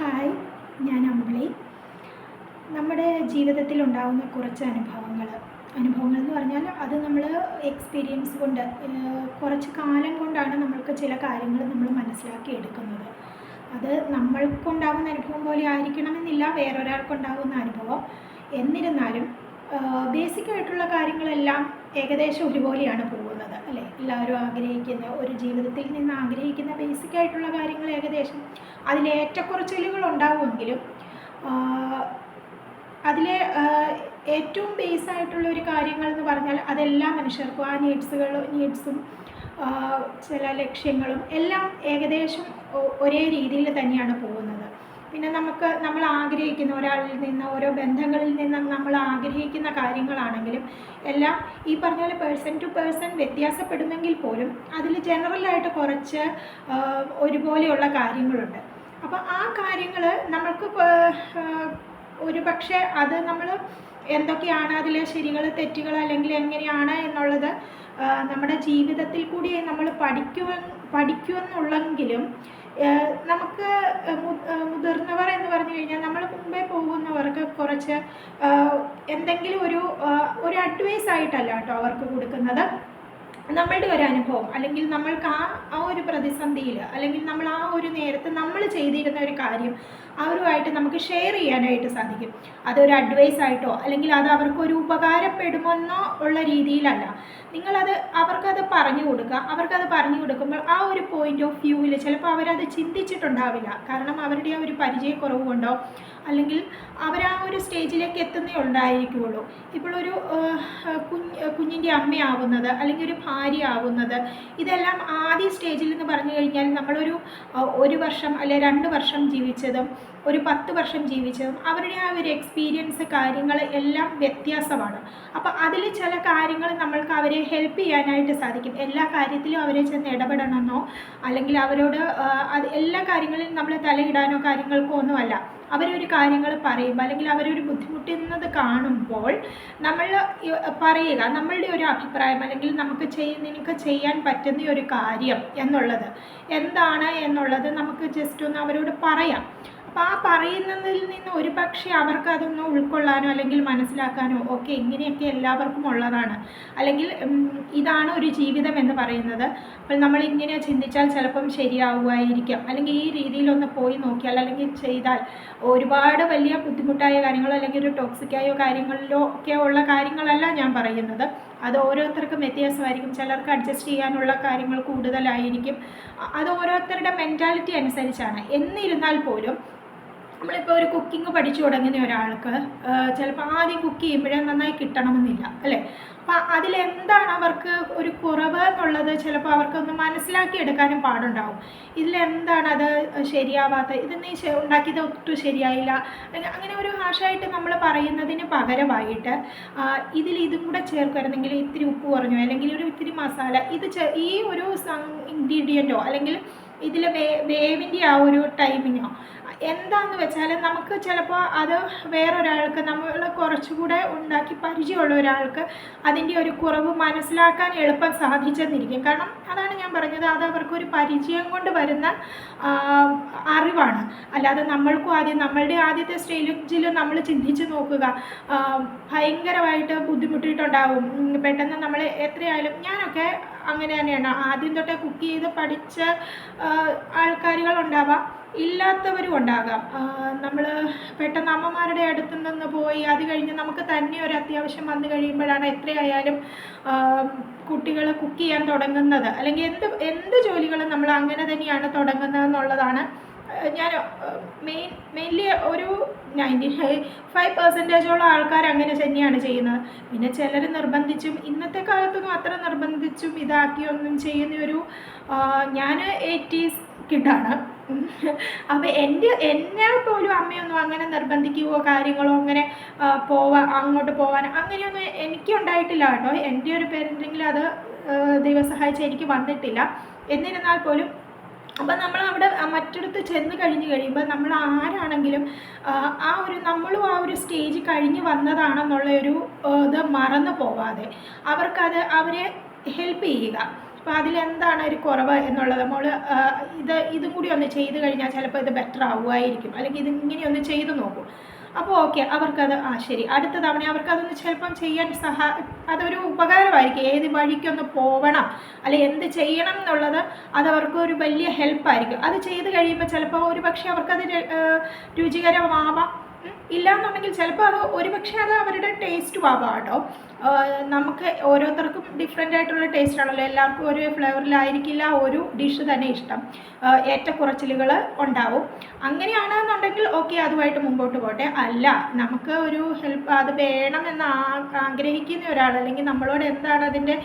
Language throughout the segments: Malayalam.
ഹായ് ഞാൻ അമ്പിളി നമ്മുടെ ജീവിതത്തിൽ ഉണ്ടാകുന്ന കുറച്ച് അനുഭവങ്ങൾ. അനുഭവങ്ങൾ എന്ന് പറഞ്ഞാൽ അത് നമ്മൾ എക്സ്പീരിയൻസ് കൊണ്ട് കുറച്ച് കാലം കൊണ്ടാണ് നമ്മൾക്ക് ചില കാര്യങ്ങൾ നമ്മൾ മനസ്സിലാക്കി എടുക്കുന്നത്. അത് നമ്മൾക്കുണ്ടാകുന്ന അനുഭവം പോലെ ആയിരിക്കണമെന്നില്ല വേറൊരാൾക്കുണ്ടാകുന്ന അനുഭവം. എന്നിരുന്നാലും ബേസിക്കായിട്ടുള്ള കാര്യങ്ങളെല്ലാം ഏകദേശം ഒരുപോലെയാണ് പോകുന്നത് അല്ലേ? എല്ലാവരും ആഗ്രഹിക്കുന്ന ഒരു ജീവിതത്തിൽ നിന്ന് ആഗ്രഹിക്കുന്ന ബേസിക് ആയിട്ടുള്ള കാര്യങ്ങൾ ഏകദേശം അതിലേറ്റക്കുറച്ചിലുകൾ ഉണ്ടാവുമെങ്കിലും അതിലെ ഏറ്റവും ബേസ് ആയിട്ടുള്ള ഒരു കാര്യങ്ങൾ എന്ന് പറഞ്ഞാൽ അതെല്ലാ മനുഷ്യർക്കും ആ നീഡ്സുകൾ നീഡ്സും ചില ലക്ഷ്യങ്ങളും എല്ലാം ഏകദേശം ഒരേ രീതിയിൽ തന്നെയാണ് പോകുന്നത്. നമുക്ക് നമ്മൾ ആഗ്രഹിക്കുന്ന ഒരാളിൽ നിന്ന് ഓരോ ബന്ധങ്ങളിൽ നിന്നും നമ്മൾ ആഗ്രഹിക്കുന്ന കാര്യങ്ങളാണെങ്കിലും എല്ലാം ഈ പറഞ്ഞ പോലെ പേഴ്സൺ ടു പേഴ്സൺ വ്യത്യാസപ്പെടുമെങ്കിൽ പോലും അതിൽ ജനറലായിട്ട് കുറച്ച് ഒരുപോലെയുള്ള കാര്യങ്ങളുണ്ട്. അപ്പോൾ ആ കാര്യങ്ങൾ നമ്മൾക്ക് ഒരു പക്ഷേ അത് നമ്മൾ എന്തൊക്കെയാണ് അതിലെ ശരികൾ തെറ്റുകൾ അല്ലെങ്കിൽ എങ്ങനെയാണ് എന്നുള്ളത് നമ്മുടെ ജീവിതത്തിൽ കൂടി നമ്മൾ പഠിക്കുവ പഠിക്കുമെന്നുള്ളെങ്കിലും നമുക്ക് മുതിർന്നവർ എന്ന് പറഞ്ഞു കഴിഞ്ഞാൽ നമ്മൾ മുമ്പേ പോകുന്നവർക്ക് കുറച്ച് എന്തെങ്കിലും ഒരു ഒരു അഡ്വൈസ് ആയിട്ടല്ല കേട്ടോ അവർക്ക് കൊടുക്കുന്നത്. നമ്മളുടെ ഒരു അനുഭവം അല്ലെങ്കിൽ നമ്മൾക്ക് ആ ആ ഒരു പ്രതിസന്ധിയിൽ അല്ലെങ്കിൽ നമ്മൾ ആ ഒരു നേരത്ത് നമ്മൾ ചെയ്തിരുന്ന ഒരു കാര്യം അവരുമായിട്ട് നമുക്ക് ഷെയർ ചെയ്യാനായിട്ട് സാധിക്കും. അതൊരു അഡ്വൈസ് ആയിട്ടോ അല്ലെങ്കിൽ അത് അവർക്കൊരു ഉപകാരപ്പെടുമെന്നോ ഉള്ള രീതിയിലല്ല. നിങ്ങളത് അവർക്കത് പറഞ്ഞു കൊടുക്കുക. അവർക്കത് പറഞ്ഞു കൊടുക്കുമ്പോൾ ആ ഒരു പോയിന്റ് ഓഫ് വ്യൂവിൽ ചിലപ്പോൾ അവരത് ചിന്തിച്ചിട്ടുണ്ടാവില്ല. കാരണം അവരുടെ ആ ഒരു പരിചയക്കുറവ് കൊണ്ടോ അല്ലെങ്കിൽ അവർ ആ ഒരു സ്റ്റേജിലേക്ക് എത്തുന്നേ ഉണ്ടായിരിക്കുള്ളൂ. ഇപ്പോഴൊരു കുഞ്ഞ് കുഞ്ഞിന്റെ അമ്മയാവുന്നത് അല്ലെങ്കിൽ ഒരു ഭാര്യ ആവുന്നത് ഇതെല്ലാം ആദ്യ സ്റ്റേജിൽ എന്ന് പറഞ്ഞു കഴിഞ്ഞാൽ നമ്മളൊരു ഒരു വർഷം അല്ലെ രണ്ട് വർഷം ജീവിച്ചതും ഒരു പത്ത് വർഷം ജീവിച്ചതും അവരുടെ ആ ഒരു എക്സ്പീരിയൻസ് കാര്യങ്ങൾ എല്ലാം വ്യത്യാസമാണ്. അപ്പോൾ അതിൽ ചില കാര്യങ്ങൾ നമ്മൾക്ക് അവരെ ഹെൽപ്പ് ചെയ്യാനായിട്ട് സാധിക്കും. എല്ലാ കാര്യത്തിലും അവരെ ചെന്ന് ഇടപെടണമെന്നോ അല്ലെങ്കിൽ അവരോട് അത് എല്ലാ കാര്യങ്ങളിലും നമ്മൾ തലയിടാനോ കാര്യങ്ങൾക്കോ ഒന്നുമല്ല അവരൊരു കാര്യങ്ങൾ പറയുമ്പോൾ അല്ലെങ്കിൽ അവരൊരു ബുദ്ധിമുട്ടുന്നത് കാണുമ്പോൾ നമ്മൾ പറയുക നമ്മളുടെ ഒരു അഭിപ്രായം അല്ലെങ്കിൽ നമുക്ക് ചെയ്യ നിനക്ക് ചെയ്യാൻ പറ്റുന്ന ഒരു കാര്യം എന്നുള്ളത്. എന്താണ് എന്നുള്ളത് നമുക്ക് ജസ്റ്റ് ഒന്ന് അവരോട് പറയാം. അപ്പോൾ ആ പറയുന്നതിൽ നിന്ന് ഒരു പക്ഷേ അവർക്ക് അതൊന്ന് ഉൾക്കൊള്ളാനോ അല്ലെങ്കിൽ മനസ്സിലാക്കാനോ ഒക്കെ ഇങ്ങനെയൊക്കെ എല്ലാവർക്കും ഉള്ളതാണ്. അല്ലെങ്കിൽ ഇതാണ് ഒരു ജീവിതം എന്ന് പറയുന്നത്. അപ്പോൾ നമ്മൾ ഇങ്ങനെ ചിന്തിച്ചാൽ ചിലപ്പം ശരിയാവുമായിരിക്കാം. അല്ലെങ്കിൽ ഈ രീതിയിലൊന്ന് പോയി നോക്കിയാൽ അല്ലെങ്കിൽ ചെയ്താൽ ഒരുപാട് വലിയ ബുദ്ധിമുട്ടായ കാര്യങ്ങളോ അല്ലെങ്കിൽ ഒരു ടോക്സിക്കായോ കാര്യങ്ങളിലോ ഒക്കെ ഉള്ള കാര്യങ്ങളല്ല ഞാൻ പറയുന്നത്. അത് ഓരോരുത്തർക്കും വ്യത്യാസമായിരിക്കും. ചിലർക്ക് അഡ്ജസ്റ്റ് ചെയ്യാനുള്ള കാര്യങ്ങൾ കൂടുതലായിരിക്കും. അത് ഓരോരുത്തരുടെ മെന്റാലിറ്റി അനുസരിച്ചാണ്. എന്നിരുന്നാൽ പോലും നമ്മളിപ്പോൾ ഒരു കുക്കിംഗ് പഠിച്ചു തുടങ്ങുന്ന ഒരാൾക്ക് ചിലപ്പോൾ ആദ്യം കുക്ക് ചെയ്യുമ്പോഴേ നന്നായി കിട്ടണമെന്നില്ല അല്ലേ? അപ്പോൾ അതിലെന്താണ് അവർക്ക് ഒരു കുറവ് എന്നുള്ളത് ചിലപ്പോൾ അവർക്കൊന്ന് മനസ്സിലാക്കി എടുക്കാനും പാടുണ്ടാവും. ഇതിലെന്താണ് അത് ശരിയാവാത്ത ഇത് നീ ശ- ഉണ്ടാക്കിയത് ഒട്ടും ശരിയായില്ല അങ്ങനെ ഒരു ഹാഷായിട്ട് നമ്മൾ പറയുന്നതിന് പകരമായിട്ട് ഇതിൽ ഇതും കൂടെ ചേർക്കുമായിരുന്നെങ്കിൽ ഇത്തിരി ഉപ്പ് കുറഞ്ഞോ അല്ലെങ്കിൽ ഒരു ഇത്തിരി മസാല ഇത് ഈ ഒരു ഇൻഗ്രീഡിയന്റോ അല്ലെങ്കിൽ ഇതിലെ വേ വേവിന്റെ ആ ഒരു ടൈമിങ്ങോ എന്താന്ന് വെച്ചാൽ നമുക്ക് ചിലപ്പോൾ അത് വേറൊരാൾക്ക് നമ്മൾ കുറച്ചുകൂടെ ഉണ്ടാക്കി പരിചയമുള്ള ഒരാൾക്ക് അതിന്റെ ഒരു കുറവ് മനസ്സിലാക്കാൻ എളുപ്പം സാധിച്ചെന്നിരിക്കും. കാരണം അതാണ് ഞാൻ പറഞ്ഞത് അത് അവർക്കൊരു പരിചയം കൊണ്ട് വരുന്ന അറിവാണ്. അല്ലാതെ നമ്മൾക്കും ആദ്യം നമ്മളുടെ ആദ്യത്തെ സ്റ്റേജിൽ നമ്മൾ ചിന്തിച്ച് നോക്കുക ഭയങ്കരമായിട്ട് ബുദ്ധിമുട്ടിയിട്ടുണ്ടാവും പെട്ടെന്ന് നമ്മൾ എത്രയായാലും ഞാനൊക്കെ അങ്ങനെ തന്നെയാണ്. ആദ്യം തൊട്ടേ കുക്ക് ചെയ്ത് പഠിച്ച ആൾക്കാരുകളുണ്ടാവാം. ഇല്ലാത്തവരും ഉണ്ടാകാം. നമ്മൾ പെട്ടെന്ന് അമ്മമാരുടെ അടുത്ത് നിന്ന് പോയി അത് കഴിഞ്ഞ് നമുക്ക് തന്നെ ഒരു അത്യാവശ്യം വന്നു കഴിയുമ്പോഴാണ് എത്രയായാലും കുട്ടികൾ കുക്ക് ചെയ്യാൻ തുടങ്ങുന്നത്. അല്ലെങ്കിൽ എന്ത് എന്ത് ജോലികളും നമ്മൾ അങ്ങനെ തന്നെയാണ് തുടങ്ങുന്നത് എന്നുള്ളതാണ് ഞാൻ മെയിൻ മെയിൻലി ഒരു നയന്റി ഫൈവ് പെർസെന്റേജോളം ആൾക്കാർ അങ്ങനെ തന്നെയാണ് ചെയ്യുന്നത്. പിന്നെ ചിലർ നിർബന്ധിച്ചും ഇന്നത്തെ കാലത്തൊന്നും അത്ര നിർബന്ധിച്ചും ഇതാക്കിയൊന്നും ചെയ്യുന്ന ഒരു ഞാൻ എയ്റ്റീസ് കിഡാണ് അപ്പോൾ എന്റെ എന്നെ പോലും അമ്മയൊന്നും അങ്ങനെ നിർബന്ധിക്കുകയോ കാര്യങ്ങളോ അങ്ങനെ പോവാ അങ്ങോട്ട് പോവാൻ അങ്ങനെയൊന്നും എനിക്കുണ്ടായിട്ടില്ല കേട്ടോ. എന്റെ ഒരു പേരന്റിങ്ങിൽ അത് ദൈവം സഹായിച്ച് എനിക്ക് വന്നിട്ടില്ല. എന്നിരുന്നാൽ പോലും അപ്പം നമ്മൾ അവിടെ മറ്റിടത്ത് ചെന്ന് കഴിഞ്ഞ് കഴിയുമ്പോൾ നമ്മൾ ആരാണെങ്കിലും ആ, ഒരു നമ്മളും ആ ഒരു സ്റ്റേജ് കഴിഞ്ഞ് വന്നതാണെന്നുള്ള ഒരു ഇത് മറന്നു പോവാതെ അവർക്കത് അവരെ ഹെൽപ്പ് ചെയ്യുക. അപ്പോൾ അതിലെന്താണ് ഒരു കുറവ് എന്നുള്ളത്? നമ്മൾ ഇത് ഇതും കൂടി ഒന്ന് ചെയ്ത് കഴിഞ്ഞാൽ ചിലപ്പോൾ ഇത് ബെറ്റർ ആവുമായിരിക്കും അല്ലെങ്കിൽ ഇത് ഇങ്ങനെ ഒന്ന് ചെയ്ത് നോക്കും. അപ്പോൾ ഓക്കെ അവർക്കത് ആ ശരി. അടുത്ത തവണ അവർക്കതൊന്ന് ചിലപ്പം ചെയ്യാൻ സഹ അതൊരു ഉപകാരമായിരിക്കും. ഏത് വഴിക്കൊന്ന് പോകണം അല്ലെ എന്ത് ചെയ്യണം എന്നുള്ളത് അതവർക്കൊരു വലിയ ഹെൽപ്പായിരിക്കും അത് ചെയ്ത് കഴിയുമ്പോൾ ചിലപ്പോൾ ഒരു പക്ഷേ അവർക്കത് രുചികരമാവാം. ഇല്ലാന്നുണ്ടെങ്കിൽ ചിലപ്പോൾ അത് ഒരുപക്ഷെ അത് അവരുടെ ടേസ്റ്റും ആവാം കേട്ടോ. നമുക്ക് ഓരോരുത്തർക്കും ഡിഫറെന്റ് ആയിട്ടുള്ള ടേസ്റ്റ് ആണല്ലോ. എല്ലാവർക്കും ഒരു ഫ്ലേവറിലായിരിക്കില്ല ഒരു ഡിഷ് തന്നെ ഇഷ്ടം. ഏറ്റക്കുറച്ചിലുകൾ ഉണ്ടാവും. അങ്ങനെയാണെന്നുണ്ടെങ്കിൽ ഓക്കെ അതുമായിട്ട് മുമ്പോട്ട് പോട്ടെ. അല്ല നമുക്ക് ഒരു ഹെൽപ്പ് അത് വേണമെന്ന് ആഗ്രഹിക്കുന്ന ഒരാൾ അല്ലെങ്കിൽ നമ്മളോട് എന്താണ് അതിന്റെ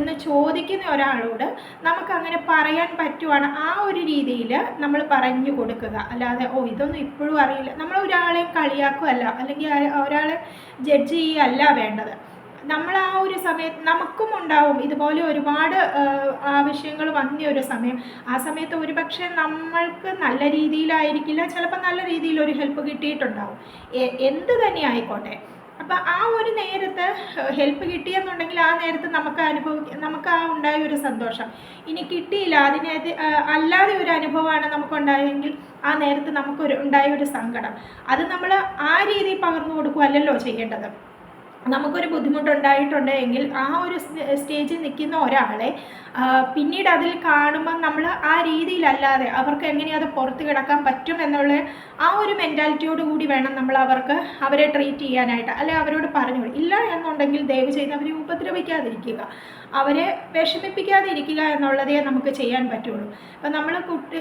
എന്ന് ചോദിക്കുന്ന ഒരാളോട് നമുക്ക് അങ്ങനെ പറയാൻ പറ്റുവാണ്. ആ ഒരു രീതിയിൽ നമ്മൾ പറഞ്ഞു കൊടുക്കുക. അല്ലാതെ ഓ ഇതൊന്നും ഇപ്പോഴും അറിയില്ല. നമ്മൾ ഒരാളെയും കളിയാക്കുകയല്ല അല്ലെങ്കിൽ ഒരാളെ ജഡ്ജ് ചെയ്യുകയല്ല വേണ്ടത്. നമ്മൾ ആ ഒരു സമയത്ത് നമുക്കും ഉണ്ടാവും ഇതുപോലെ ഒരുപാട് ആവശ്യങ്ങൾ വന്ന ഒരു സമയം. ആ സമയത്ത് ഒരുപക്ഷെ നമ്മൾക്ക് നല്ല രീതിയിലായിരിക്കില്ല. ചിലപ്പോൾ നല്ല രീതിയിൽ ഒരു ഹെൽപ്പ് കിട്ടിയിട്ടുണ്ടാവും. എന്ത് തന്നെ ആയിക്കോട്ടെ. അപ്പം ആ ഒരു നേരത്ത് ഹെൽപ്പ് കിട്ടിയെന്നുണ്ടെങ്കിൽ ആ നേരത്ത് നമുക്ക് അനുഭവിക്ക നമുക്ക് ആ ഉണ്ടായ ഒരു സന്തോഷം. ഇനി കിട്ടിയില്ല അതിനെ അല്ലാതെ ഒരു അനുഭവമാണ് നമുക്കുണ്ടായെങ്കിൽ ആ നേരത്ത് നമുക്കൊരു ഉണ്ടായ ഒരു സങ്കടം. അത് നമ്മൾ ആ രീതിയിൽ പകർന്നു കൊടുക്കുകയല്ലല്ലോ ചെയ്യേണ്ടത്. നമുക്കൊരു ബുദ്ധിമുട്ടുണ്ടായിട്ടുണ്ട് എങ്കിൽ ആ ഒരു സ്റ്റേജിൽ നിൽക്കുന്ന ഒരാളെ പിന്നീട് അതിൽ കാണുമ്പോൾ നമ്മൾ ആ രീതിയിലല്ലാതെ അവർക്ക് എങ്ങനെ അത് പുറത്ത് കിടക്കാൻ പറ്റും എന്നുള്ള ആ ഒരു മെന്റാലിറ്റിയോട് കൂടി വേണം നമ്മൾ അവർക്ക് അവരെ ട്രീറ്റ് ചെയ്യാനായിട്ട്. അല്ലെ അവരോട് പറഞ്ഞു ഇല്ല എന്നുണ്ടെങ്കിൽ ദയവ് ചെയ്ത് അവരെ ഉപദ്രവിക്കാതിരിക്കുക. അവരെ വിഷമിപ്പിക്കാതിരിക്കുക എന്നുള്ളതേ നമുക്ക് ചെയ്യാൻ പറ്റുള്ളൂ. അപ്പം നമ്മൾ കുട്ടി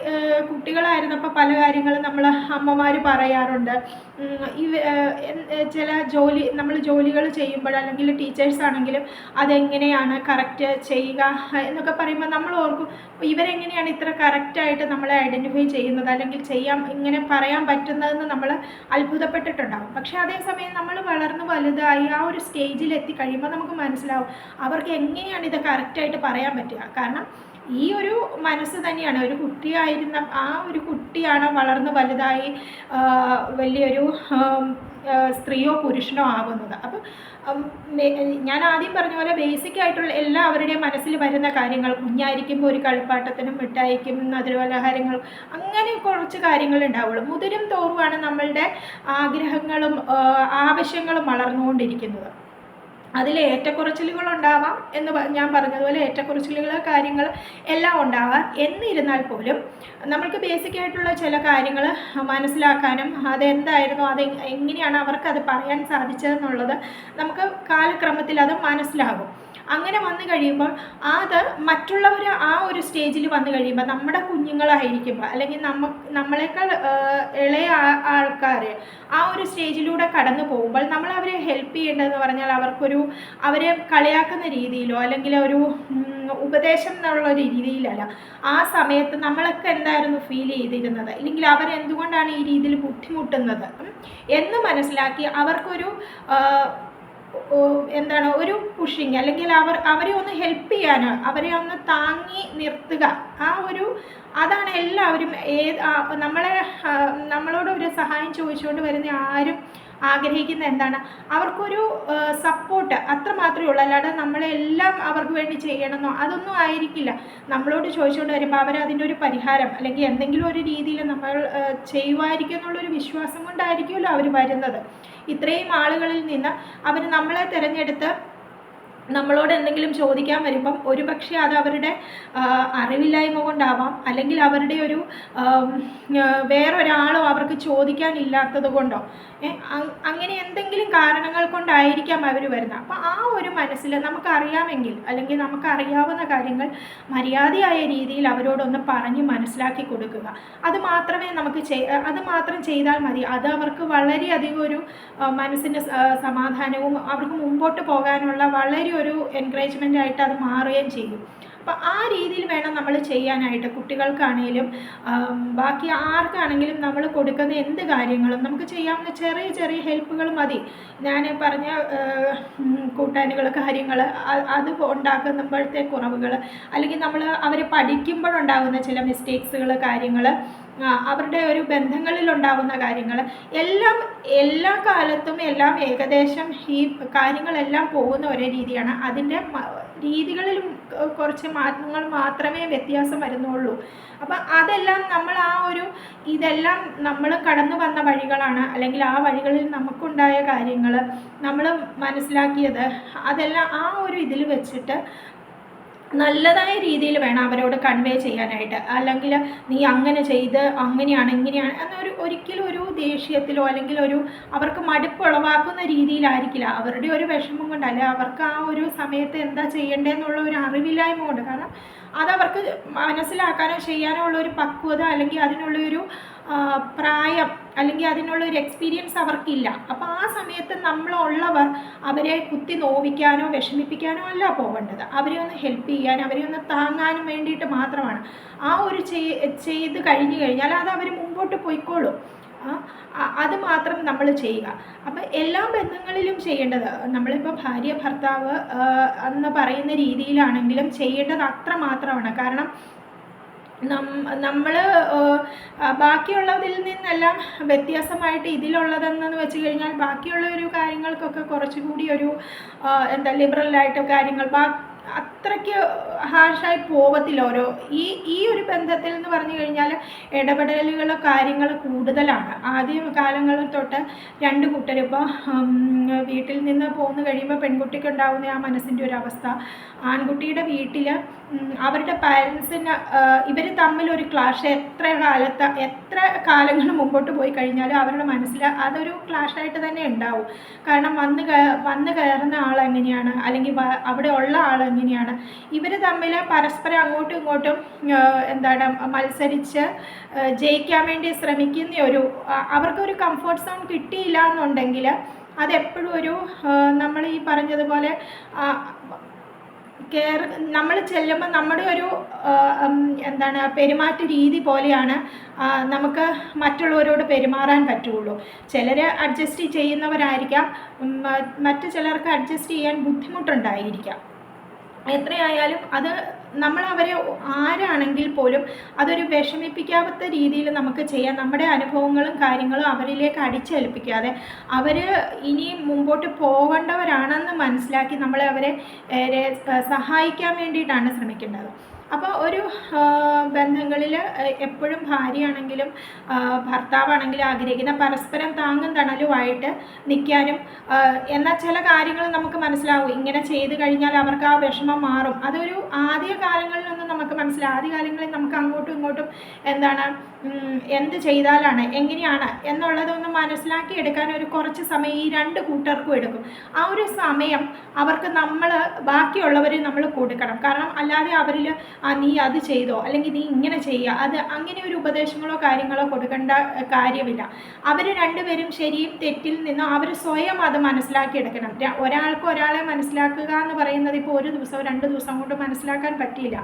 കുട്ടികളായിരുന്നപ്പോൾ പല കാര്യങ്ങളും നമ്മൾ അമ്മമാർ പറയാറുണ്ട്. ഈ ചില ജോലി നമ്മൾ ജോലികൾ ചെയ്യുമ്പോൾ അല്ലെങ്കിൽ ടീച്ചേഴ്സ് ആണെങ്കിലും അതെങ്ങനെയാണ് കറക്റ്റ് ചെയ്യുക എന്നൊക്കെ പറയുമ്പോൾ നമ്മൾ ഓർക്കും ഇവരെങ്ങനെയാണ് ഇത്ര കറക്റ്റായിട്ട് നമ്മളെ ഐഡന്റിഫൈ ചെയ്യുന്നത്? അല്ലെങ്കിൽ ചെയ്യാൻ ഇങ്ങനെ പറയാൻ പറ്റുന്നതെന്ന് നമ്മൾ അത്ഭുതപ്പെട്ടിട്ടുണ്ടാകും പക്ഷേ അതേസമയം നമ്മൾ വളർന്ന് വലുതായി ആ ഒരു സ്റ്റേജിൽ എത്തി കഴിയുമ്പോൾ നമുക്ക് മനസ്സിലാവും അവർക്ക് എങ്ങനെയാണ് ഇത് കറക്റ്റായിട്ട് പറയാൻ പറ്റുക? കാരണം ഈ ഒരു മനസ്സ് തന്നെയാണ് ഒരു കുട്ടിയായിരുന്ന ആ ഒരു കുട്ടിയാണ് വളർന്ന് വലുതായി വലിയൊരു സ്ത്രീയോ പുരുഷനോ ആവുന്നത്. അപ്പം ഞാൻ ആദ്യം പറഞ്ഞ പോലെ ബേസിക് ആയിട്ടുള്ള എല്ലാവരുടെയും മനസ്സിൽ വരുന്ന കാര്യങ്ങൾ കുഞ്ഞായിരിക്കുമ്പോൾ ഒരു കളിപ്പാട്ടത്തിനും മിഠായിക്കും മധുരപലഹാരങ്ങൾ അങ്ങനെ കുറച്ച് കാര്യങ്ങൾ ഉണ്ടാവുള്ളൂ. മുതിരും തോറുമാണ് നമ്മളുടെ ആഗ്രഹങ്ങളും ആവശ്യങ്ങളും വളർന്നുകൊണ്ടിരിക്കുന്നത്. അതിൽ ഏറ്റക്കുറച്ചിലുകൾ ഉണ്ടാവാം എന്ന് ഞാൻ പറഞ്ഞതുപോലെ ഏറ്റക്കുറച്ചിലുകൾ കാര്യങ്ങൾ എല്ലാം ഉണ്ടാവാം. എന്നിരുന്നാൽ പോലും നമ്മൾക്ക് ബേസിക് ആയിട്ടുള്ള ചില കാര്യങ്ങൾ മനസ്സിലാക്കാനും അതെന്തായിരുന്നു അത് എങ്ങനെയാണ് അവർക്ക് അത് പറയാൻ സാധിച്ചതെന്നുള്ളത് നമുക്ക് കാലക്രമത്തിൽ അത് മനസ്സിലാകും. അങ്ങനെ വന്നു കഴിയുമ്പോൾ അത് മറ്റുള്ളവർ ആ ഒരു സ്റ്റേജിൽ വന്നു കഴിയുമ്പോൾ നമ്മുടെ കുഞ്ഞുങ്ങളായിരിക്കുമ്പോൾ അല്ലെങ്കിൽ നമ്മ നമ്മളെക്കാൾ ഇളയ ആൾക്കാർ ആ ഒരു സ്റ്റേജിലൂടെ കടന്നു പോകുമ്പോൾ നമ്മൾ അവരെ ഹെൽപ്പ് ചെയ്യേണ്ടതെന്ന് പറഞ്ഞാൽ അവർക്കൊരു അവരെ കളിയാക്കുന്ന രീതിയിലോ അല്ലെങ്കിൽ ഒരു ഉപദേശം എന്നുള്ള ഒരു രീതിയിലല്ല. ആ സമയത്ത് നമ്മളൊക്കെ എന്തായിരുന്നു ഫീൽ ചെയ്തിരുന്നത്? അല്ലെങ്കിൽ അവരെന്തുകൊണ്ടാണ് ഈ രീതിയിൽ ബുദ്ധിമുട്ടുന്നത്? എന്ന് മനസ്സിലാക്കി അവർക്കൊരു എന്താണ് ഒരു പുഷിങ് അല്ലെങ്കിൽ അവർ അവരെ ഒന്ന് ഹെൽപ്പ് ചെയ്യാൻ അവരെ ഒന്ന് താങ്ങി നിർത്തുക. ആ ഒരു അതാണ് എല്ലാവരും ഏത് നമ്മളെ നമ്മളോട് ഒരു സഹായം ചോദിച്ചുകൊണ്ട് വരുന്ന ആരും ആഗ്രഹിക്കുന്ന എന്താണ്? അവർക്കൊരു സപ്പോർട്ട് അത്ര മാത്രമേ ഉള്ളൂ. അല്ലാതെ നമ്മളെല്ലാം അവർക്ക് വേണ്ടി ചെയ്യണമെന്നോ അതൊന്നും ആയിരിക്കില്ല. നമ്മളോട് ചോദിച്ചുകൊണ്ട് വരുമ്പോൾ അവർ അതിന്റെ ഒരു പരിഹാരം അല്ലെങ്കിൽ എന്തെങ്കിലും ഒരു രീതിയിൽ നമ്മൾ ചെയ്യുമായിരിക്കും എന്നുള്ളൊരു വിശ്വാസം കൊണ്ടായിരിക്കുമല്ലോ അവർ വരുന്നത്. ഇത്രയും ആളുകളിൽ നിന്ന് അവർ നമ്മളെ തിരഞ്ഞെടുത്ത് നമ്മളോട് എന്തെങ്കിലും ചോദിക്കാൻ വരുമ്പം ഒരു പക്ഷേ അത് അവരുടെ അറിവില്ലായ്മ കൊണ്ടാവാം. അല്ലെങ്കിൽ അവരുടെ ഒരു വേറൊരാളോ അവർക്ക് ചോദിക്കാനില്ലാത്തത് കൊണ്ടോ. അങ്ങനെ എന്തെങ്കിലും കാരണങ്ങൾ കൊണ്ടായിരിക്കാം അവർ വരുന്നത്. അപ്പം ആ ഒരു മനസ്സിൽ നമുക്കറിയാമെങ്കിൽ അല്ലെങ്കിൽ നമുക്കറിയാവുന്ന കാര്യങ്ങൾ മര്യാദയായ രീതിയിൽ അവരോടൊന്ന് പറഞ്ഞ് മനസ്സിലാക്കി കൊടുക്കുക. അത് മാത്രമേ നമുക്ക് അത് മാത്രം ചെയ്താൽ മതി. അത് അവർക്ക് വളരെയധികം ഒരു മനസ്സിന് സമാധാനവും അവർക്ക് മുമ്പോട്ട് പോകാനുള്ള വളരെ ഒരു എൻകറേജ്മെന്റ് ആയിട്ട് അത് മാറുകയും ചെയ്യും. അപ്പോൾ ആ രീതിയിൽ വേണം നമ്മൾ ചെയ്യാനായിട്ട് കുട്ടികൾക്കാണെങ്കിലും ബാക്കി ആർക്കാണെങ്കിലും നമ്മൾ കൊടുക്കുന്ന എന്ത് കാര്യങ്ങളും നമുക്ക് ചെയ്യാവുന്ന ചെറിയ ചെറിയ ഹെൽപ്പുകൾ മതി. ഞാൻ പറഞ്ഞ കൂട്ടാനുകൾ കാര്യങ്ങൾ അത് ഉണ്ടാക്കുമ്പോഴത്തെ കുറവുകൾ അല്ലെങ്കിൽ നമ്മൾ അവർ പഠിക്കുമ്പോഴുണ്ടാകുന്ന ചില മിസ്റ്റേക്സുകൾ കാര്യങ്ങൾ അവരുടെ ഒരു ബന്ധങ്ങളിൽ ഉണ്ടാകുന്ന കാര്യങ്ങൾ. എല്ലാം എല്ലാ കാലത്തും എല്ലാം ഏകദേശം ഈ കാര്യങ്ങളെല്ലാം പോകുന്ന ഒരേ രീതിയാണ്. അതിന്റെ രീതികളിലും കുറച്ച് മാറ്റങ്ങൾ മാത്രമേ വ്യത്യാസം വരുന്നുള്ളൂ. അപ്പം അതെല്ലാം നമ്മൾ ആ ഒരു ഇതെല്ലാം നമ്മൾ കടന്നു വന്ന വഴികളാണ്. അല്ലെങ്കിൽ ആ വഴികളിൽ നമുക്കുണ്ടായ കാര്യങ്ങൾ നമ്മൾ മനസ്സിലാക്കിയത്. അതെല്ലാം ആ ഒരു ഇതിൽ വെച്ചിട്ട് നല്ലതായ രീതിയിൽ വേണം അവരോട് കൺവേ ചെയ്യാനായിട്ട്. അല്ലെങ്കിൽ നീ അങ്ങനെ ചെയ്ത് അങ്ങനെയാണ് ഇങ്ങനെയാണ് എന്നൊരു ഒരിക്കലും ഒരു ദേഷ്യത്തിലോ അല്ലെങ്കിൽ ഒരു അവർക്ക് മടുപ്പ് ഉളവാക്കുന്ന രീതിയിലായിരിക്കില്ല. അവരുടെ ഒരു വിഷമം കൊണ്ട് അല്ലെ അവർക്ക് ആ ഒരു സമയത്ത് എന്താ ചെയ്യേണ്ടതെന്നുള്ള ഒരു അറിവില്ലായ്മ കൊണ്ട്. കാരണം അതവർക്ക് മനസ്സിലാക്കാനോ ചെയ്യാനോ ഉള്ള ഒരു പക്വത അല്ലെങ്കിൽ അതിനുള്ള ഒരു പ്രായം അല്ലെങ്കിൽ അതിനുള്ള ഒരു എക്സ്പീരിയൻസ് അവർക്കില്ല. അപ്പോൾ ആ സമയത്ത് നമ്മളുള്ളവർ അവരെ കുത്തി നോവിക്കാനോ വിഷമിപ്പിക്കാനോ അല്ല പോകേണ്ടത്. അവരെ ഒന്ന് ഹെൽപ്പ് ചെയ്യാൻ അവരെ ഒന്ന് താങ്ങാനും വേണ്ടിയിട്ട് മാത്രമാണ്. ആ ഒരു ചെയ് ചെയ്ത് കഴിഞ്ഞു കഴിഞ്ഞാൽ അത് അവർ മുമ്പോട്ട് പോയിക്കോളും. അത് മാത്രം നമ്മൾ ചെയ്യുക. അപ്പം എല്ലാ ബന്ധങ്ങളിലും ചെയ്യേണ്ടത് നമ്മളിപ്പോൾ ഭാര്യ ഭർത്താവ് എന്ന് പറയുന്ന രീതിയിലാണെങ്കിലും ചെയ്യേണ്ടത് അത്ര മാത്രമാണ്. കാരണം നമ്മൾ ബാക്കിയുള്ളതിൽ നിന്നെല്ലാം വ്യത്യാസമായിട്ട് ഇതിലുള്ളതെന്ന് വെച്ച് കഴിഞ്ഞാൽ ബാക്കിയുള്ള ഒരു കാര്യങ്ങൾക്കൊക്കെ കുറച്ചുകൂടി ഒരു എന്താ ലിബറലായിട്ട് കാര്യങ്ങൾ ബാ അത്രയ്ക്ക് ഹാർഷായി പോകത്തില്ല ഓരോ. ഈ ഈ ഒരു ബന്ധത്തിൽ എന്ന് പറഞ്ഞു കഴിഞ്ഞാൽ ഇടപെടലുകൾ കാര്യങ്ങൾ കൂടുതലാണ്. ആദ്യ കാലങ്ങളിൽ തൊട്ട് രണ്ട് കൂട്ടരും. വീട്ടിൽ നിന്ന് പോന്നു കഴിയുമ്പോൾ പെൺകുട്ടിക്ക് ഉണ്ടാകുന്ന ആ മനസ്സിന്റെ ഒരു അവസ്ഥ. ആൺകുട്ടിയുടെ വീട്ടിൽ അവരുടെ പാരൻസിന് ഇവർ തമ്മിൽ ഒരു ക്ലാഷ് എത്ര കാലത്ത് എത്ര കാലങ്ങൾ മുമ്പോട്ട് പോയി കഴിഞ്ഞാലും അവരുടെ മനസ്സിൽ അതൊരു ക്ലാഷായിട്ട് തന്നെ ഉണ്ടാവും. കാരണം വന്ന് വന്ന് കയറുന്ന ആൾ എങ്ങനെയാണ് അല്ലെങ്കിൽ അവിടെ ഉള്ള ആൾ എങ്ങനെയാണ് ഇവർ തമ്മിൽ പരസ്പരം അങ്ങോട്ടും ഇങ്ങോട്ടും എന്താണ് മത്സരിച്ച് ജയിക്കാൻ വേണ്ടി ശ്രമിക്കുന്ന ഒരു അവർക്കൊരു കംഫർട്ട് സോൺ കിട്ടിയില്ല എന്നുണ്ടെങ്കിൽ അതെപ്പോഴും ഒരു നമ്മൾ ഈ പറഞ്ഞതുപോലെ കെയർ നമ്മൾ ചെല്ലുമ്പോൾ നമ്മുടെ ഒരു എന്താണ് പെരുമാറ്റ രീതി പോലെയാണ് നമുക്ക് മറ്റുള്ളവരോട് പെരുമാറാൻ പറ്റുള്ളൂ. ചിലർ അഡ്ജസ്റ്റ് ചെയ്യുന്നവരായിരിക്കാം മറ്റു ചിലർക്ക് അഡ്ജസ്റ്റ് ചെയ്യാൻ ബുദ്ധിമുട്ടുണ്ടായിരിക്കാം. എത്രയായാലും അത് നമ്മൾ അവരെ ആരാണെങ്കിൽ പോലും അതൊരു വിഷമിപ്പിക്കാത്ത രീതിയിൽ നമുക്ക് ചെയ്യാം. നമ്മുടെ അനുഭവങ്ങളും കാര്യങ്ങളും അവരിലേക്ക് അടിച്ചേൽപ്പിക്കാതെ അവർ ഇനി മുമ്പോട്ട് പോകേണ്ടവരാണെന്ന് മനസ്സിലാക്കി നമ്മൾ അവരെ സഹായിക്കാൻ വേണ്ടിയിട്ടാണ് ശ്രമിക്കേണ്ടത്. അപ്പോൾ ഒരു ബന്ധങ്ങളിൽ എപ്പോഴും ഭാര്യയാണെങ്കിലും ഭർത്താവാണെങ്കിലും ആഗ്രഹിക്കുന്ന പരസ്പരം താങ്ങും തണലുമായിട്ട് നിൽക്കാനും എന്നാൽ ചില കാര്യങ്ങൾ നമുക്ക് മനസ്സിലാവും. ഇങ്ങനെ ചെയ്തു കഴിഞ്ഞാൽ അവർക്ക് ആ വിഷമം മാറും. അതൊരു ആദ്യ കാലങ്ങളിലൊന്നും നമുക്ക് മനസ്സിലാവും ആദ്യ കാലങ്ങളിൽ നമുക്ക് അങ്ങോട്ടും ഇങ്ങോട്ടും എന്താണ് എന്ത് ചെയ്താലാണ് എങ്ങനെയാണ് എന്നുള്ളതൊന്ന് മനസ്സിലാക്കി എടുക്കാൻ ഒരു കുറച്ച് സമയം ഈ രണ്ട് കൂട്ടർക്കും എടുക്കും. ആ ഒരു സമയം അവർക്ക് നമ്മൾ ബാക്കിയുള്ളവരെ നമ്മൾ കൊടുക്കണം. കാരണം അല്ലാതെ അവരിൽ ആ നീ അത് ചെയ്തോ? അല്ലെങ്കിൽ നീ ഇങ്ങനെ ചെയ്യുക. അത് അങ്ങനെ ഒരു ഉപദേശങ്ങളോ കാര്യങ്ങളോ കൊടുക്കേണ്ട കാര്യമില്ല. അവർ രണ്ടുപേരും ശരിയും തെറ്റിൽ നിന്നും അവർ സ്വയം അത് മനസ്സിലാക്കി എടുക്കണം ര- ഒരാൾക്ക് ഒരാളെ മനസ്സിലാക്കുക എന്ന് പറയുന്നത് ഇപ്പോൾ ഒരു ദിവസമോ രണ്ട് ദിവസം കൊണ്ട് മനസ്സിലാക്കാൻ പറ്റിയില്ല.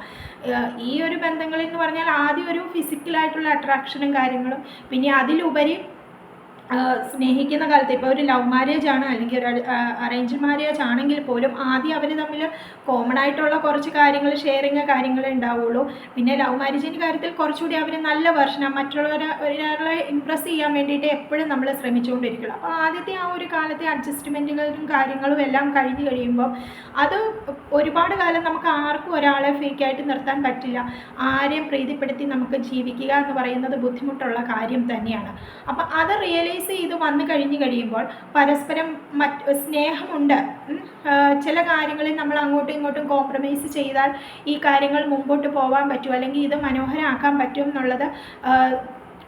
ഈ ഒരു ബന്ധങ്ങളിൽ എന്ന് പറഞ്ഞാൽ ആദ്യം ഒരു ഫിസിക്കലായിട്ടുള്ള അട്രാക്ഷനും കാര്യങ്ങളും പിന്നെ അതിലുപരി സ്നേഹിക്കുന്ന കാലത്ത് ഇപ്പോൾ ഒരു ലവ് മാരേജ് ആണ് അല്ലെങ്കിൽ ഒരു അറേഞ്ച് മാരേജ് ആണെങ്കിൽ പോലും ആദ്യം അവർ തമ്മിൽ കോമൺ ആയിട്ടുള്ള കുറച്ച് കാര്യങ്ങൾ ഷെയറിങ് കാര്യങ്ങളേ ഉണ്ടാവുള്ളൂ. പിന്നെ ലവ് മാരേജിന്റെ കാര്യത്തിൽ കുറച്ചുകൂടി അവർ നല്ല വെർഷനാണ് മറ്റുള്ളവരെ ഇമ്പ്രസ് ചെയ്യാൻ വേണ്ടിയിട്ട് എപ്പോഴും നമ്മൾ ശ്രമിച്ചുകൊണ്ടിരിക്കണം. അപ്പോൾ ആദ്യത്തെ ആ ഒരു കാലത്തെ അഡ്ജസ്റ്റ്മെന്റുകളും കാര്യങ്ങളും എല്ലാം കഴിഞ്ഞ് കഴിയുമ്പോൾ അത് ഒരുപാട് കാലം നമുക്ക് ആർക്കും ഒരാളെ ഫേക്കായിട്ട് നിർത്താൻ പറ്റില്ല. ആരെയും പ്രീതിപ്പെടുത്തി നമുക്ക് ജീവിക്കുക എന്ന് പറയുന്നത് ബുദ്ധിമുട്ടുള്ള കാര്യം തന്നെയാണ്. അപ്പം അത് റിയലൈസ് ചെയ്ത് വന്നു കഴിഞ്ഞു കഴിയുമ്പോൾ പരസ്പരം മറ്റ് സ്നേഹമുണ്ട്. ചില കാര്യങ്ങളിൽ നമ്മൾ അങ്ങോട്ടും ഇങ്ങോട്ടും കോംപ്രമൈസ് ചെയ്താൽ ഈ കാര്യങ്ങൾ മുമ്പോട്ട് പോകാൻ പറ്റും. അല്ലെങ്കിൽ ഇത് മനോഹരമാക്കാൻ പറ്റും എന്നുള്ളത്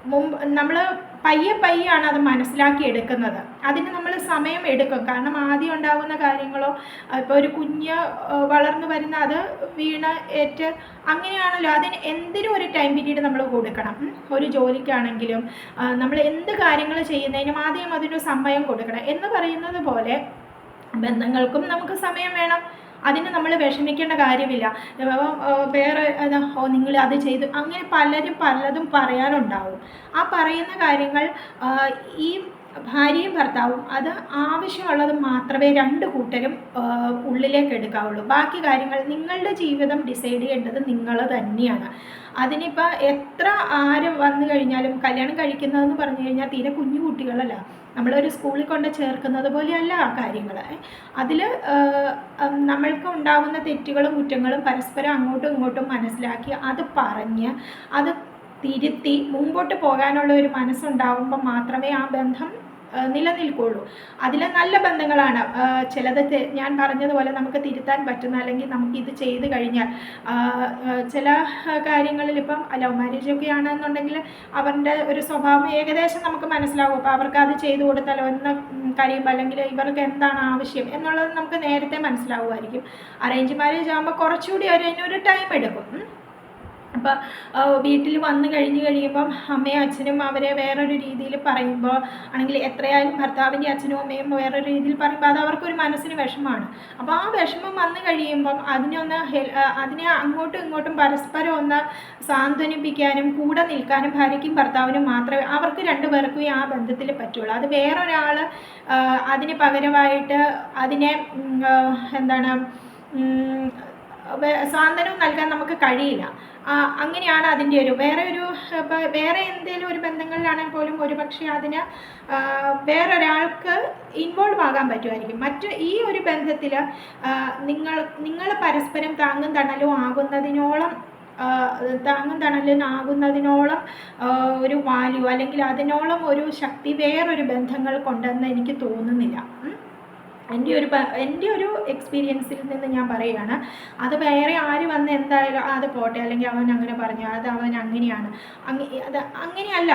മുമ്പ് നമ്മൾ പയ്യെ പയ്യാണ് അത് മനസ്സിലാക്കി എടുക്കുന്നത്. അതിന് നമ്മൾ സമയം എടുക്കും. കാരണം ആദ്യം ഉണ്ടാകുന്ന കാര്യങ്ങളോ ഇപ്പോൾ ഒരു കുഞ്ഞ് വളർന്നു വരുന്ന അത് വീണ് ഏറ്റ് അങ്ങനെയാണല്ലോ. അതിന് എന്തിനും ഒരു ടൈം പീരീഡ് നമ്മൾ കൊടുക്കണം. ഒരു ജോലിക്കാണെങ്കിലും നമ്മൾ എന്ത് കാര്യങ്ങൾ ചെയ്യുന്നതിനും ആദ്യം അതിനൊരു സമയം കൊടുക്കണം. എന്ന് പറയുന്നത് പോലെ ബന്ധങ്ങൾക്കും നമുക്ക് സമയം വേണം. അതിന് നമ്മൾ വിഷമിക്കേണ്ട കാര്യമില്ല. വേറെ ഓ നിങ്ങൾ അത് ചെയ്തു. അങ്ങനെ പലരും പലതും പറയാനുണ്ടാവും. ആ പറയുന്ന കാര്യങ്ങൾ ഈ ഭാര്യയും ഭർത്താവും അത് ആവശ്യമുള്ളത് മാത്രമേ രണ്ട് കൂട്ടരും ഉള്ളിലേക്ക് എടുക്കാവുള്ളൂ. ബാക്കി കാര്യങ്ങൾ നിങ്ങളുടെ ജീവിതം ഡിസൈഡ് ചെയ്യേണ്ടത് നിങ്ങൾ തന്നെയാണ്. അതിനിപ്പോൾ എത്ര ആരും വന്നു കഴിഞ്ഞാലും കല്യാണം കഴിക്കുന്നതെന്ന് പറഞ്ഞു കഴിഞ്ഞാൽ തീരെ കുഞ്ഞു കുട്ടികളല്ല. നമ്മളൊരു സ്കൂളിൽ കൊണ്ട് ചേർക്കുന്നത് പോലെയല്ല ആ കാര്യങ്ങൾ അതിൽ നമ്മൾക്ക് ഉണ്ടാകുന്ന തെറ്റുകളും കുറ്റങ്ങളും പരസ്പരം അങ്ങോട്ടും ഇങ്ങോട്ടും മനസ്സിലാക്കി അത് പറഞ്ഞ് അത് തിരുത്തി മുമ്പോട്ട് പോകാനുള്ള ഒരു മനസ്സുണ്ടാവുമ്പോൾ മാത്രമേ ആ ബന്ധം നിലനിൽക്കുള്ളൂ. അതിൽ നല്ല ബന്ധങ്ങളാണ്. ചിലത് ഞാൻ പറഞ്ഞതുപോലെ നമുക്ക് തിരുത്താൻ പറ്റുന്ന അല്ലെങ്കിൽ നമുക്ക് ഇത് ചെയ്ത് കഴിഞ്ഞാൽ ചില കാര്യങ്ങളിൽ ഇപ്പം ലവ് മാരേജ് ഒക്കെ ആണെന്നുണ്ടെങ്കിൽ അവരുടെ ഒരു സ്വഭാവം ഏകദേശം നമുക്ക് മനസ്സിലാവും. അപ്പോൾ അവർക്ക് അത് ചെയ്തു കൊടുത്താലോ എന്ന് കരയുമ്പോൾ അല്ലെങ്കിൽ ഇവർക്ക് എന്താണ് ആവശ്യം എന്നുള്ളത് നമുക്ക് നേരത്തെ മനസ്സിലാവുമായിരിക്കും. അറേഞ്ച് മാരേജ് ആകുമ്പോൾ കുറച്ചുകൂടി ഒരു ടൈം എടുക്കും. അപ്പോൾ വീട്ടിൽ വന്നു കഴിഞ്ഞ് കഴിയുമ്പം അമ്മയും അച്ഛനും അവരെ വേറൊരു രീതിയിൽ പറയുമ്പോൾ ആണെങ്കിൽ എത്രയായാലും ഭർത്താവിന്റെ അച്ഛനും അമ്മയും വേറൊരു രീതിയിൽ പറയുമ്പോൾ അത് അവർക്കൊരു മനസ്സിന് വിഷമമാണ് അപ്പോൾ ആ വിഷമം വന്നു കഴിയുമ്പം അതിനൊന്ന് അതിനെ അങ്ങോട്ടും ഇങ്ങോട്ടും പരസ്പരം ഒന്ന് സാന്ത്വനിപ്പിക്കാനും കൂടെ നിൽക്കാനും ഭാര്യയ്ക്കും ഭർത്താവിനും മാത്രമേ അവർക്ക് രണ്ടുപേർക്കും ആ ബന്ധത്തിൽ പറ്റുള്ളൂ. അത് വേറൊരാൾ അതിന് പകരമായിട്ട് അതിനെ എന്താണ് ഉം, വേ- നൽകാൻ നമുക്ക് കഴിയില്ല. അങ്ങനെയാണ് അതിന്റെ ഒരു വേറെ ഒരു വേറെ എന്തെങ്കിലും ഒരു ബന്ധങ്ങളിലാണെങ്കിൽ പോലും ഒരുപക്ഷെ അതിന് വേറൊരാൾക്ക് ഇൻവോൾവ് ആകാൻ പറ്റുമായിരിക്കും. മറ്റ് ഈ ഒരു ബന്ധത്തിൽ നിങ്ങൾ നിങ്ങൾ പരസ്പരം താങ്ങും തണലും ആകുന്നതിനോളം താങ്ങും തണലിനാകുന്നതിനോളം ഒരു വാല്യൂ അല്ലെങ്കിൽ അതിനോളം ഒരു ശക്തി വേറൊരു ബന്ധങ്ങൾക്കുണ്ടെന്ന് എനിക്ക് തോന്നുന്നില്ല. എന്റെ ഒരു എന്റെ ഒരു എക്സ്പീരിയൻസിൽ നിന്ന് ഞാൻ പറയുകയാണ്. അത് വേറെ ആര് വന്ന് എന്തായാലും അത് പോട്ടെ അല്ലെങ്കിൽ അവൻ അങ്ങനെ പറഞ്ഞു അത് അവൻ അങ്ങനെയാണ്. അത് അങ്ങനെയല്ല.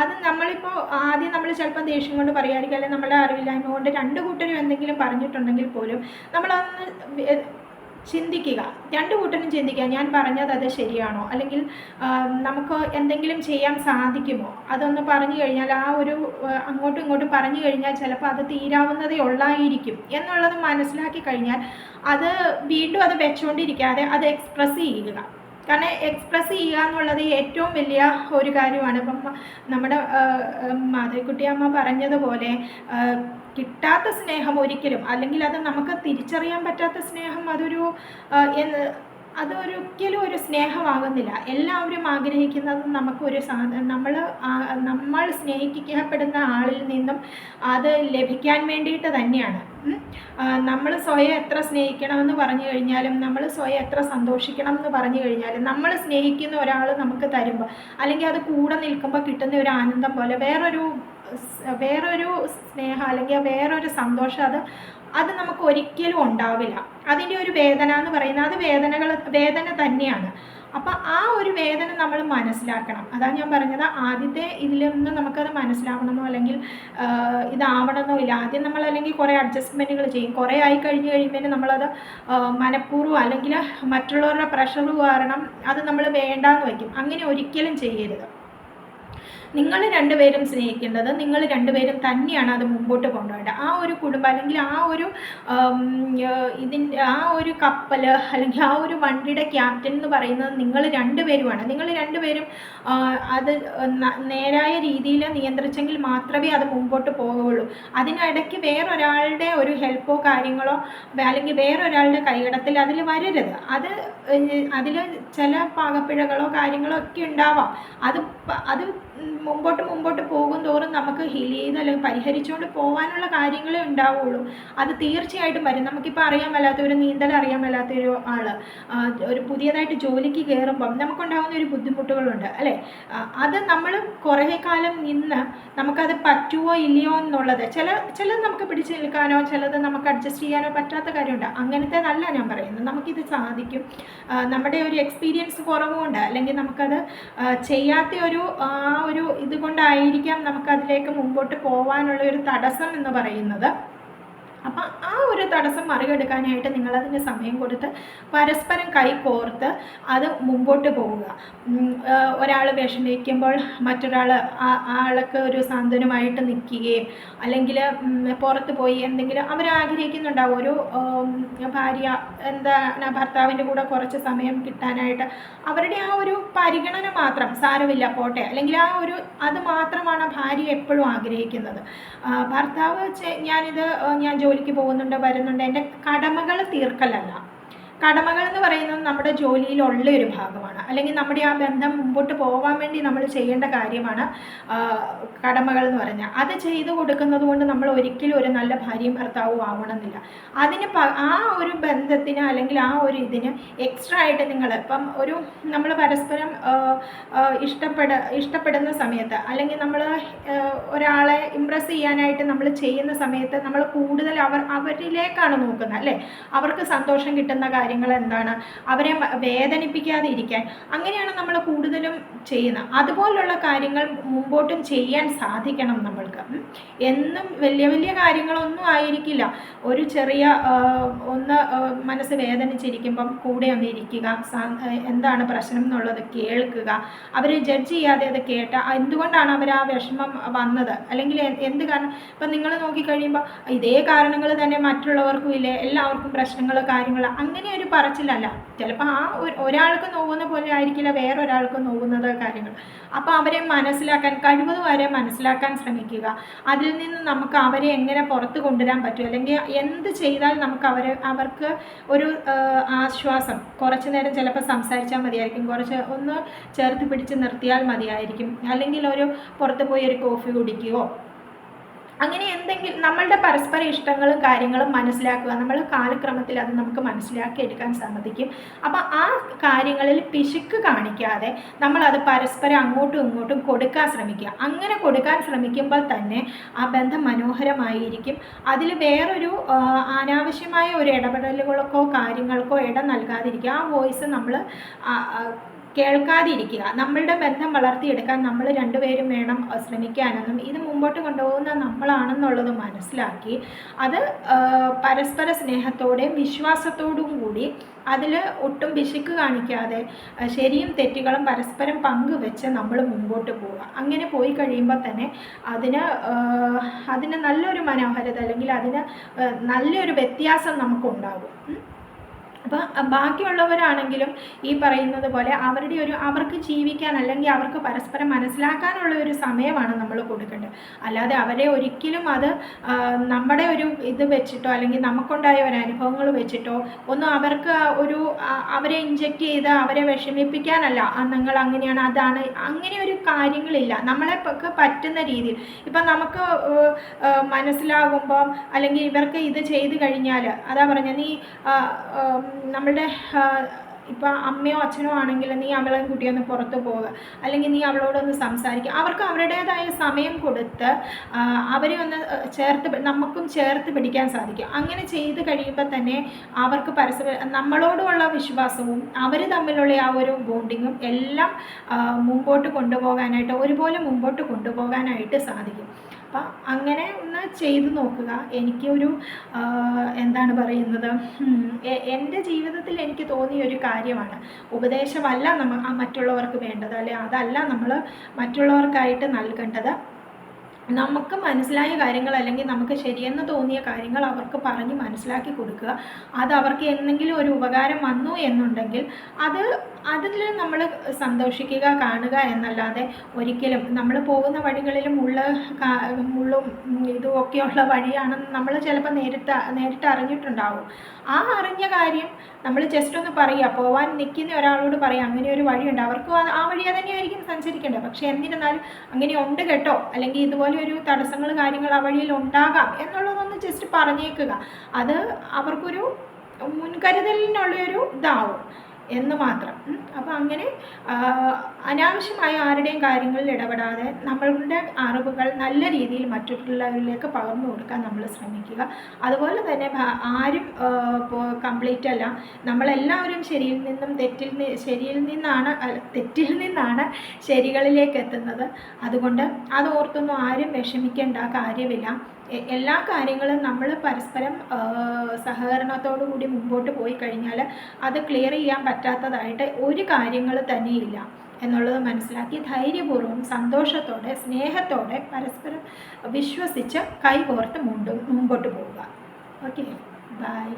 അത് നമ്മളിപ്പോൾ ആദ്യം നമ്മൾ ചിലപ്പോൾ ദേഷ്യം കൊണ്ട് പറയുമായിരിക്കും അല്ലെങ്കിൽ നമ്മളെ അറിവില്ലായ്മ കൊണ്ട് രണ്ട് കൂട്ടരും എന്തെങ്കിലും പറഞ്ഞിട്ടുണ്ടെങ്കിൽ പോലും നമ്മളതൊന്ന് ചിന്തിക്കുക. രണ്ടു കൂട്ടരും ചിന്തിക്കുക. ഞാൻ പറഞ്ഞത് അത് ശരിയാണോ? അല്ലെങ്കിൽ നമുക്ക് എന്തെങ്കിലും ചെയ്യാൻ സാധിക്കുമോ? അതൊന്ന് പറഞ്ഞു കഴിഞ്ഞാൽ ആ ഒരു അങ്ങോട്ടും ഇങ്ങോട്ടും പറഞ്ഞു കഴിഞ്ഞാൽ ചിലപ്പോൾ അത് തീരാവുന്നതേ ഉള്ളായിരിക്കും എന്നുള്ളത് മനസ്സിലാക്കി കഴിഞ്ഞാൽ അത് വീണ്ടും അത് വെച്ചുകൊണ്ടിരിക്കാതെ അത് എക്സ്പ്രസ് ചെയ്യുക. കാരണം എക്സ്പ്രസ് ചെയ്യുക എന്നുള്ളത് ഏറ്റവും വലിയ ഒരു കാര്യമാണ്. ഇപ്പം നമ്മുടെ മാധവിക്കുട്ടി അമ്മ പറഞ്ഞതുപോലെ കിട്ടാത്ത സ്നേഹം ഒരിക്കലും അല്ലെങ്കിൽ അത് നമുക്ക് തിരിച്ചറിയാൻ പറ്റാത്ത സ്നേഹം അതൊരു അതൊരിക്കലും ഒരു സ്നേഹമാകുന്നില്ല. എല്ലാവരും ആഗ്രഹിക്കുന്നത് നമുക്കൊരു സാധനം നമ്മൾ നമ്മൾ സ്നേഹിക്കപ്പെടുന്ന ആളിൽ നിന്നും അത് ലഭിക്കാൻ വേണ്ടിയിട്ട് തന്നെയാണ്. നമ്മൾ സ്വയം എത്ര സ്നേഹിക്കണമെന്ന് പറഞ്ഞു കഴിഞ്ഞാലും നമ്മൾ സ്വയം എത്ര സന്തോഷിക്കണം എന്ന് പറഞ്ഞു കഴിഞ്ഞാലും നമ്മൾ സ്നേഹിക്കുന്ന ഒരാൾ നമുക്ക് തരുമ്പോൾ അല്ലെങ്കിൽ അത് കൂടെ നിൽക്കുമ്പോൾ കിട്ടുന്ന ഒരു ആനന്ദം പോലെ വേറൊരു വേറൊരു സ്നേഹം അല്ലെങ്കിൽ വേറൊരു സന്തോഷം അത് അത് നമുക്ക് ഒരിക്കലും ഉണ്ടാവില്ല. അതിന്റെ ഒരു വേദന എന്ന് പറയുന്നത് അത് വേദനകൾ വേദന തന്നെയാണ്. അപ്പം ആ ഒരു വേദന നമ്മൾ മനസ്സിലാക്കണം. അതാണ് ഞാൻ പറഞ്ഞത് ആദ്യത്തെ ഇതിൽ നിന്ന് നമുക്കത് മനസ്സിലാവണമെന്നോ അല്ലെങ്കിൽ ഇതാവണമെന്നോ ഇല്ല. ആദ്യം നമ്മൾ അല്ലെങ്കിൽ കുറേ അഡ്ജസ്റ്റ്മെന്റുകൾ ചെയ്യും. കുറേ ആയി കഴിഞ്ഞ് കഴിയുമ്പോൾ നമ്മളത് മനഃപൂർവം അല്ലെങ്കിൽ മറ്റുള്ളവരുടെ പ്രഷർ കാരണം അത് നമ്മൾ വേണ്ടാന്ന് വയ്ക്കും. അങ്ങനെ ഒരിക്കലും ചെയ്യരുത്. നിങ്ങൾ രണ്ടുപേരും സ്നേഹിക്കേണ്ടത് നിങ്ങൾ രണ്ടുപേരും തന്നെയാണ് അത് മുമ്പോട്ട് കൊണ്ടുപോകേണ്ടത്. ആ ഒരു കുടുംബം അല്ലെങ്കിൽ ആ ഒരു ഇതിന്റെ ആ ഒരു കപ്പൽ അല്ലെങ്കിൽ ആ ഒരു വണ്ടിയുടെ ക്യാപ്റ്റൻ എന്ന് പറയുന്നത് നിങ്ങൾ രണ്ടുപേരുമാണ്. നിങ്ങൾ രണ്ടുപേരും അത് നേരായ രീതിയിൽ നിയന്ത്രിച്ചെങ്കിൽ മാത്രമേ അത് മുമ്പോട്ട് പോവുകയുള്ളൂ. അതിനിടയ്ക്ക് വേറൊരാളുടെ ഒരു ഹെൽപ്പോ കാര്യങ്ങളോ അല്ലെങ്കിൽ വേറൊരാളുടെ കൈകടത്തിൽ അതിൽ വരരുത്. അത് അതിൽ ചില പാകപ്പിഴകളോ കാര്യങ്ങളോ ഒക്കെ ഉണ്ടാവാം. അത് അത് മുമ്പോട്ട് മുമ്പോട്ട് പോകും തോറും നമുക്ക് ഹീൽ ചെയ്ത് അല്ലെങ്കിൽ പരിഹരിച്ചുകൊണ്ട് പോകാനുള്ള കാര്യങ്ങളേ ഉണ്ടാവുള്ളൂ. അത് തീർച്ചയായിട്ടും വരും. നമുക്കിപ്പോൾ അറിയാൻ മേലാത്ത ഒരു നീന്തൽ അറിയാൻ മേലാത്ത ഒരു ആൾ ഒരു പുതിയതായിട്ട് ജോലിക്ക് കയറുമ്പം നമുക്കുണ്ടാകുന്ന ഒരു ബുദ്ധിമുട്ടുകളുണ്ട് അല്ലേ? അത് നമ്മൾ കുറേ കാലം നിന്ന് നമുക്കത് പറ്റുമോ ഇല്ലയോ എന്നുള്ളത് ചില ചിലത് നമുക്ക് പിടിച്ചു നിൽക്കാനോ ചിലത് നമുക്ക് അഡ്ജസ്റ്റ് ചെയ്യാനോ പറ്റാത്ത കാര്യമുണ്ട്. അങ്ങനത്തേതല്ല ഞാൻ പറയുന്നത്. നമുക്കിത് സാധിക്കും. നമ്മുടെ ഒരു എക്സ്പീരിയൻസ് കുറവുകൊണ്ട് അല്ലെങ്കിൽ നമുക്കത് ചെയ്യാത്ത ഒരു ആ ഒരു ഇതുകൊണ്ടായിരിക്കാം നമുക്കതിലേക്ക് മുമ്പോട്ട് പോകാനുള്ള ഒരു തടസ്സം എന്ന് പറയുന്നത്. അപ്പം ആ ഒരു തടസ്സം മറികടക്കാനായിട്ട് നിങ്ങളതിന് സമയം കൊടുത്ത് പരസ്പരം കൈ കോർത്ത് അത് മുമ്പോട്ട് പോവുക. ഒരാൾ വിഷമിക്കുമ്പോൾ മറ്റൊരാൾ ആൾക്ക് ഒരു സാന്ത്വനമായിട്ട് നിൽക്കുകയും അല്ലെങ്കിൽ പുറത്ത് പോയി എന്തെങ്കിലും അവർ ആഗ്രഹിക്കുന്നുണ്ടാവും. ഒരു ഭാര്യ എന്താണ് ഭർത്താവിന്റെ കൂടെ കുറച്ച് സമയം കിട്ടാനായിട്ട് അവരുടെ ആ ഒരു പരിഗണന മാത്രം സാരമില്ല പോട്ടെ. അല്ലെങ്കിൽ ആ ഒരു അത് മാത്രമാണ് ഭാര്യ എപ്പോഴും ആഗ്രഹിക്കുന്നത്. ഭർത്താവ് ഞാനിത് ഞാൻ ജോലിക്ക് പോകുന്നുണ്ട് വരുന്നുണ്ട് എന്റെ കടമകൾ തീർക്കലല്ല. കടമകൾ എന്ന് പറയുന്നത് നമ്മുടെ ജോലിയിലുള്ള ഒരു ഭാഗമാണ്. അല്ലെങ്കിൽ നമ്മുടെ ആ ബന്ധം മുമ്പോട്ട് പോകാൻ വേണ്ടി നമ്മൾ ചെയ്യേണ്ട കാര്യമാണ് കടമകൾ എന്ന് പറഞ്ഞാൽ. അത് ചെയ്തു കൊടുക്കുന്നത് കൊണ്ട് നമ്മൾ ഒരിക്കലും ഒരു നല്ല ഭാര്യയും ഭർത്താവും ആവണമെന്നില്ല. അതിന് ആ ഒരു ബന്ധത്തിന് അല്ലെങ്കിൽ ആ ഒരു ഇതിന് എക്സ്ട്രാ ആയിട്ട് നിങ്ങൾ ഇപ്പം ഒരു നമ്മൾ പരസ്പരം ഇഷ്ടപ്പെട ഇഷ്ടപ്പെടുന്ന സമയത്ത് അല്ലെങ്കിൽ നമ്മൾ ഒരാളെ ഇമ്പ്രസ് ചെയ്യാനായിട്ട് നമ്മൾ ചെയ്യുന്ന സമയത്ത് നമ്മൾ കൂടുതൽ അവർ അവരിലേക്കാണ് നോക്കുന്നത് അല്ലേ? അവർക്ക് സന്തോഷം കിട്ടുന്ന കാര്യം കാര്യങ്ങൾ എന്താണ് അവരെ വേദനിപ്പിക്കാതെ ഇരിക്കാൻ. അങ്ങനെയാണ് നമ്മൾ കൂടുതലും ചെയ്യുന്നത് അതുപോലുള്ള കാര്യങ്ങൾ മുമ്പോട്ടും ചെയ്യാൻ സാധിക്കണം നമ്മൾക്ക്. എന്നും വലിയ വലിയ കാര്യങ്ങളൊന്നും ആയിരിക്കില്ല. ഒരു ചെറിയ ഒന്ന് മനസ്സ് വേദനിച്ചിരിക്കുമ്പം കൂടെ ഒന്ന് ഇരിക്കുക എന്താണ് പ്രശ്നം എന്നുള്ളത് കേൾക്കുക അവരെ ജഡ്ജ് ചെയ്യാതെ അത് കേട്ട എന്തുകൊണ്ടാണ് അവർ ആ വിഷമം വന്നത്? അല്ലെങ്കിൽ എന്ത് കാരണം? ഇപ്പം നിങ്ങൾ നോക്കിക്കഴിയുമ്പോൾ ഇതേ കാരണങ്ങൾ തന്നെ മറ്റുള്ളവർക്കും ഇല്ലേ? എല്ലാവർക്കും പ്രശ്നങ്ങൾ കാര്യങ്ങൾ അങ്ങനെ ഒരു പറച്ചിലല്ല. ചിലപ്പോൾ ആ ഒരാൾക്ക് നോവുന്ന പോലെ ആയിരിക്കില്ല വേറൊരാൾക്ക് നോവുന്നത് കാര്യങ്ങൾ. അപ്പോൾ അവരെ മനസ്സിലാക്കാൻ കഴിവതും വരെ മനസ്സിലാക്കാൻ ശ്രമിക്കുക. അതിൽ നിന്ന് നമുക്ക് അവരെ എങ്ങനെ പുറത്ത് കൊണ്ടുവരാൻ പറ്റും? അല്ലെങ്കിൽ എന്ത് ചെയ്താൽ നമുക്ക് അവർ അവർക്ക് ഒരു ആശ്വാസം. കുറച്ച് നേരം ചിലപ്പോൾ സംസാരിച്ചാൽ മതിയായിരിക്കും. കുറച്ച് ഒന്ന് ചേർത്ത് പിടിച്ച് നിർത്തിയാൽ മതിയായിരിക്കും. അല്ലെങ്കിൽ ഒരു പുറത്ത് പോയി ഒരു കോഫി കുടിക്കുകയോ അങ്ങനെ എന്തെങ്കിലും നമ്മളുടെ പരസ്പര ഇഷ്ടങ്ങളും കാര്യങ്ങളും മനസ്സിലാക്കുക നമ്മൾ കാലക്രമത്തിൽ അത് നമുക്ക് മനസ്സിലാക്കി എടുക്കാൻ സാധിക്കും അപ്പോൾ ആ കാര്യങ്ങളിൽ പിശുക്ക് കാണിക്കാതെ നമ്മളത് പരസ്പരം അങ്ങോട്ടും ഇങ്ങോട്ടും കൊടുക്കാൻ ശ്രമിക്കുക. അങ്ങനെ കൊടുക്കാൻ ശ്രമിക്കുമ്പോൾ തന്നെ ആ ബന്ധം മനോഹരമായിരിക്കും. അതിൽ വേറൊരു അനാവശ്യമായ ഒരു ഇടപെടലുകൾക്കോ കാര്യങ്ങൾക്കോ ഇടം നൽകാതിരിക്കുക. ആ വോയിസ് നമ്മൾ കേൾക്കാതിരിക്കുക. നമ്മളുടെ ബന്ധം വളർത്തിയെടുക്കാൻ നമ്മൾ രണ്ടുപേരും വേണം ശ്രമിക്കാനെന്നും ഇത് മുമ്പോട്ട് കൊണ്ടുപോകുന്ന നമ്മളാണെന്നുള്ളത് മനസ്സിലാക്കി അത് പരസ്പര സ്നേഹത്തോടെയും വിശ്വാസത്തോടും കൂടി അതിൽ ഒട്ടും പിശുക്ക് കാണിക്കാതെ ശരിയും തെറ്റുകളും പരസ്പരം പങ്കുവെച്ച് നമ്മൾ മുമ്പോട്ട് പോവുക. അങ്ങനെ പോയി കഴിയുമ്പോൾ തന്നെ അതിന് അതിന് നല്ലൊരു മനോഹരത അല്ലെങ്കിൽ അതിന് നല്ലൊരു വ്യത്യാസം നമുക്കുണ്ടാകും. അപ്പോൾ ബാക്കിയുള്ളവരാണെങ്കിലും ഈ പറയുന്നത് പോലെ അവരുടെ ഒരു അവർക്ക് ജീവിക്കാൻ അല്ലെങ്കിൽ അവർക്ക് പരസ്പരം മനസ്സിലാക്കാനുള്ള ഒരു സമയമാണ് നമ്മൾ കൊടുക്കേണ്ടത്. അല്ലാതെ അവരെ ഒരിക്കലും അത് നമ്മുടെ ഒരു ഇത് വെച്ചിട്ടോ അല്ലെങ്കിൽ നമുക്കുണ്ടായ ഒരു അനുഭവങ്ങൾ വെച്ചിട്ടോ ഒന്നും അവർക്ക് ഒരു അവരെ ഇഞ്ചെക്റ്റ് ചെയ്ത് അവരെ വിഷമിപ്പിക്കാനല്ല. നിങ്ങൾ അങ്ങനെയാണ് അതാണ് അങ്ങനെ ഒരു കാര്യങ്ങളില്ല. നമ്മളെ പറ്റുന്ന രീതിയിൽ. ഇപ്പം നമുക്ക് മനസ്സിലാകുമ്പം അല്ലെങ്കിൽ ഇവർക്ക് ഇത് ചെയ്ത് കഴിഞ്ഞാൽ അതാ പറഞ്ഞ നീ നമ്മളുടെ ഇപ്പോൾ അമ്മയോ അച്ഛനോ ആണെങ്കിൽ നീ അവളെ കുട്ടിയൊന്ന് പുറത്ത് പോവുക. അല്ലെങ്കിൽ നീ അവളോടൊന്ന് സംസാരിക്കുക. അവർക്ക് അവരുടേതായ സമയം കൊടുത്ത് അവരെ ഒന്ന് ചേർത്ത് നമുക്കും ചേർത്ത് പിടിക്കാൻ സാധിക്കും. അങ്ങനെ ചെയ്ത് കഴിയുമ്പോൾ തന്നെ അവർക്ക് പരസ്പരം നമ്മളോടുമുള്ള വിശ്വാസവും അവർ തമ്മിലുള്ള ആ ഒരു ബോണ്ടിങ്ങും എല്ലാം മുമ്പോട്ട് കൊണ്ടുപോകാനായിട്ട് ഒരുപോലെ മുമ്പോട്ട് കൊണ്ടുപോകാനായിട്ട് സാധിക്കും. അപ്പം അങ്ങനെ ഒന്ന് ചെയ്തു നോക്കുക. എനിക്കൊരു എന്താണ് പറയുന്നത്? എന്റെ ജീവിതത്തിൽ എനിക്ക് തോന്നിയ ഒരു കാര്യമാണ്. ഉപദേശമല്ല നമ്മൾ മറ്റുള്ളവർക്ക് വേണ്ടത്. അല്ലെ അതല്ല നമ്മൾ മറ്റുള്ളവർക്കായിട്ട് നൽകേണ്ടത്. നമുക്ക് മനസ്സിലായ കാര്യങ്ങൾ അല്ലെങ്കിൽ നമുക്ക് ശരിയെന്ന് തോന്നിയ കാര്യങ്ങൾ അവർക്ക് പറഞ്ഞ് മനസ്സിലാക്കി കൊടുക്കുക. അത് അവർക്ക് എന്തെങ്കിലും ഒരു ഉപകാരം വന്നു എന്നുണ്ടെങ്കിൽ അത് അതിൽ നമ്മൾ സന്തോഷിക്കുക കാണുക എന്നല്ലാതെ ഒരിക്കലും നമ്മൾ പോകുന്ന വഴികളിലും ഉള്ള മുള്ളും ഇതും ഒക്കെയുള്ള വഴിയാണെന്ന് നമ്മൾ ചിലപ്പോൾ നേരിട്ട് നേരിട്ട് അറിഞ്ഞിട്ടുണ്ടാവും. ആ അറിഞ്ഞ കാര്യം നമ്മൾ ജസ്റ്റ് ഒന്ന് പറയുക. പോവാൻ നിൽക്കുന്ന ഒരാളോട് പറയാം അങ്ങനെ ഒരു വഴിയുണ്ട്. അവർക്കും ആ വഴിയെ തന്നെയായിരിക്കും സഞ്ചരിക്കേണ്ടത്. പക്ഷേ എന്നിരുന്നാലും അങ്ങനെ ഉണ്ട് കേട്ടോ. അല്ലെങ്കിൽ ഇതുപോലെ ഒരു തടസ്സങ്ങൾ കാര്യങ്ങൾ ആ വഴിയിൽ ഉണ്ടാകാം എന്നുള്ളതൊന്ന് ജസ്റ്റ് പറഞ്ഞേക്കുക. അത് അവർക്കൊരു മുൻകരുതലിനുള്ളൊരു ഇതാവും. എന്ന് മാത്രം. അപ്പോൾ അങ്ങനെ അനാവശ്യമായ ആരുടെയും കാര്യങ്ങളിൽ ഇടപെടാതെ നമ്മളുടെ അറിവുകൾ നല്ല രീതിയിൽ മറ്റുള്ളവരിലേക്ക് പകർന്നു കൊടുക്കാൻ നമ്മൾ ശ്രമിക്കുക. അതുപോലെ തന്നെ ആരും കംപ്ലീറ്റ് അല്ല. നമ്മളെല്ലാവരും ശരിയിൽ നിന്നും തെറ്റിൽ ശരിയിൽ നിന്നാണ് തെറ്റിൽ നിന്നാണ് ശരികളിലേക്ക് എത്തുന്നത്. അതുകൊണ്ട് അത് ഓർത്തൊന്നും ആരും വിഷമിക്കേണ്ട കാര്യമില്ല. എല്ലാ കാര്യങ്ങളും നമ്മൾ പരസ്പരം സഹകരണത്തോടു കൂടി മുമ്പോട്ട് പോയി കഴിഞ്ഞാൽ അത് ക്ലിയർ ചെയ്യാൻ പറ്റാത്തതായിട്ട് ഒരു കാര്യങ്ങൾ തന്നെയില്ല എന്നുള്ളത് മനസ്സിലാക്കി ധൈര്യപൂർവം സന്തോഷത്തോടെ സ്നേഹത്തോടെ പരസ്പരം വിശ്വസിച്ച് കൈകോർത്ത് മുമ്പോട്ട് പോവുക. Okay bye